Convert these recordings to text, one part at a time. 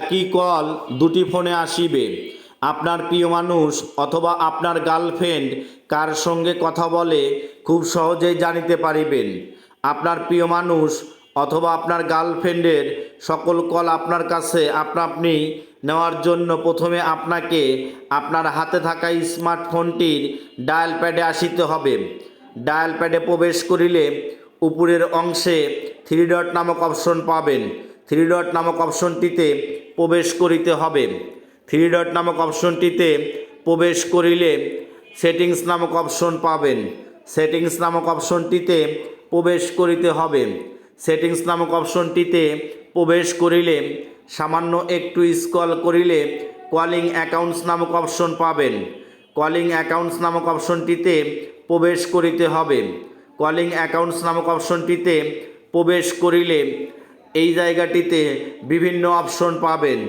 একই কল দুটি ফোনে আসিবে? আপনার প্রিয় মানুষ অথবা আপনার গার্লফ্রেন্ড কার সঙ্গে কথা বলে খুব সহজেই জানিতে পারিবেন। আপনার প্রিয় মানুষ অথবা আপনার গার্লফ্রেন্ডের সকল কল আপনার কাছে আপনা নেওয়ার জন্য প্রথমে আপনাকে আপনার হাতে থাকা স্মার্টফোনটির ডায়াল প্যাডে আসিতে হবে। ডায়াল প্যাডে প্রবেশ করিলে উপরের অংশে থ্রি ডট নামক অপশন পাবেন। থ্রি ডট নামক অপশনটিতে প্রবেশ করিতে হবে। থ্রি ডট নামক অপশনটিতে প্রবেশ করিলে সেটিংস নামক অপশন পাবেন। সেটিংস নামক অপশনটিতে প্রবেশ করিতে হবে। সেটিংস নামক অপশনটিতে প্রবেশ করিলে সামান্য একটু স্কল করিলে কলিং অ্যাকাউন্টস নামক অপশন পাবেন। কলিং অ্যাকাউন্টস নামক অপশনটিতে প্রবেশ করিতে হবে। কলিং অ্যাকাউন্টস নামক অপশনটিতে প্রবেশ করিলে এই জায়গাটিতে বিভিন্ন অপশন পাবেন।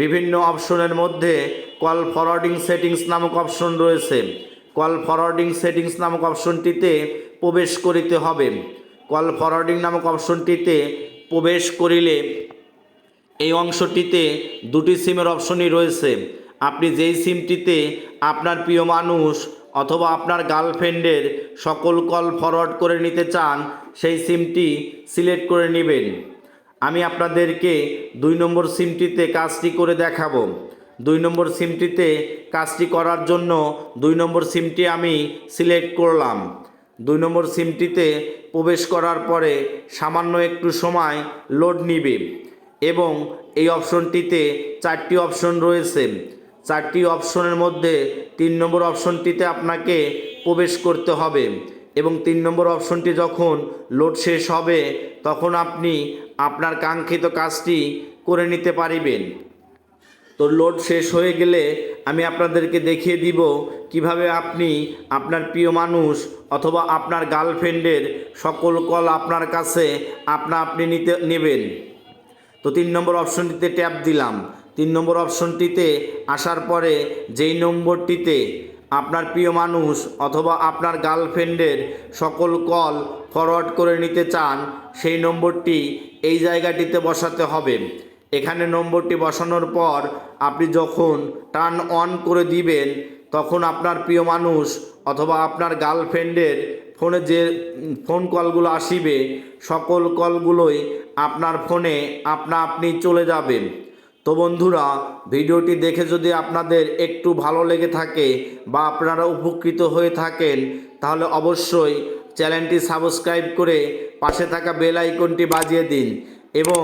বিভিন্ন অপশনের মধ্যে কল ফরওয়ার্ডিং সেটিংস নামক অপশন রয়েছে। কল ফরওয়ার্ডিং সেটিংস নামক অপশনটিতে প্রবেশ করিতে হবে। কল ফরওয়ার্ডিং নামক অপশনটিতে প্রবেশ করিলে এই অংশটিতে দুটি সিমের অপশনই রয়েছে। আপনি যেই সিমটিতে আপনার প্রিয় মানুষ অথবা আপনার গার্লফ্রেন্ডের সকল কল ফরওয়ার্ড করে নিতে চান, সেই সিমটি সিলেক্ট করে নেবেন। আমি আপনাদেরকে দুই নম্বর সিমটিতে কাজটি করে দেখাবো। দুই নম্বর সিমটিতে কাজটি করার জন্য দুই নম্বর সিমটি আমি সিলেক্ট করলাম। দুই নম্বর সিমটিতে প্রবেশ করার পরে সামান্য একটু সময় লোড নিবে এবং এই অপশনটিতে চারটি অপশন রয়েছে। চারটি অপশনের মধ্যে তিন নম্বর অপশনটিতে আপনাকে প্রবেশ করতে হবে এবং তিন নম্বর অপশনটি যখন লোড শেষ হবে, তখন আপনি আপনার কাঙ্ক্ষিত কাজটি করে নিতে পারিবেন। তো লোড শেষ হয়ে গেলে আমি আপনাদেরকে দেখিয়ে দিব কীভাবে আপনি আপনার প্রিয় মানুষ অথবা আপনার গার্লফ্রেন্ডের সকল কল আপনার কাছে আপনা আপনি নিতে, নেবেন। তো তিন নম্বর অপশনটিতে ট্যাপ দিলাম। তিন নম্বর অপশনটিতে আসার পরে যেই নম্বরটিতে আপনার প্রিয় মানুষ অথবা আপনার গার্লফ্রেন্ডের সকল কল ফরওয়ার্ড করে নিতে চান, সেই নম্বরটি এই জায়গাটিতে বসাতে হবে। এখানে নম্বরটি বসানোর পর আপনি যখন টার্ন অন করে দিবেন, তখন আপনার প্রিয় মানুষ অথবা আপনার গার্লফ্রেন্ডের ফোনে যে ফোন কলগুলো আসিবে, সকল কলগুলোই আপনার ফোনে আপনা আপনি চলে যাবেন। তো বন্ধুরা, ভিডিওটি দেখে যদি আপনাদের একটু ভালো লেগে থাকে বা আপনারা উপকৃত হয়ে থাকেন, তাহলে অবশ্যই চ্যানেলটি সাবস্ক্রাইব করে পাশে থাকা বেল আইকনটি বাজিয়ে দিন এবং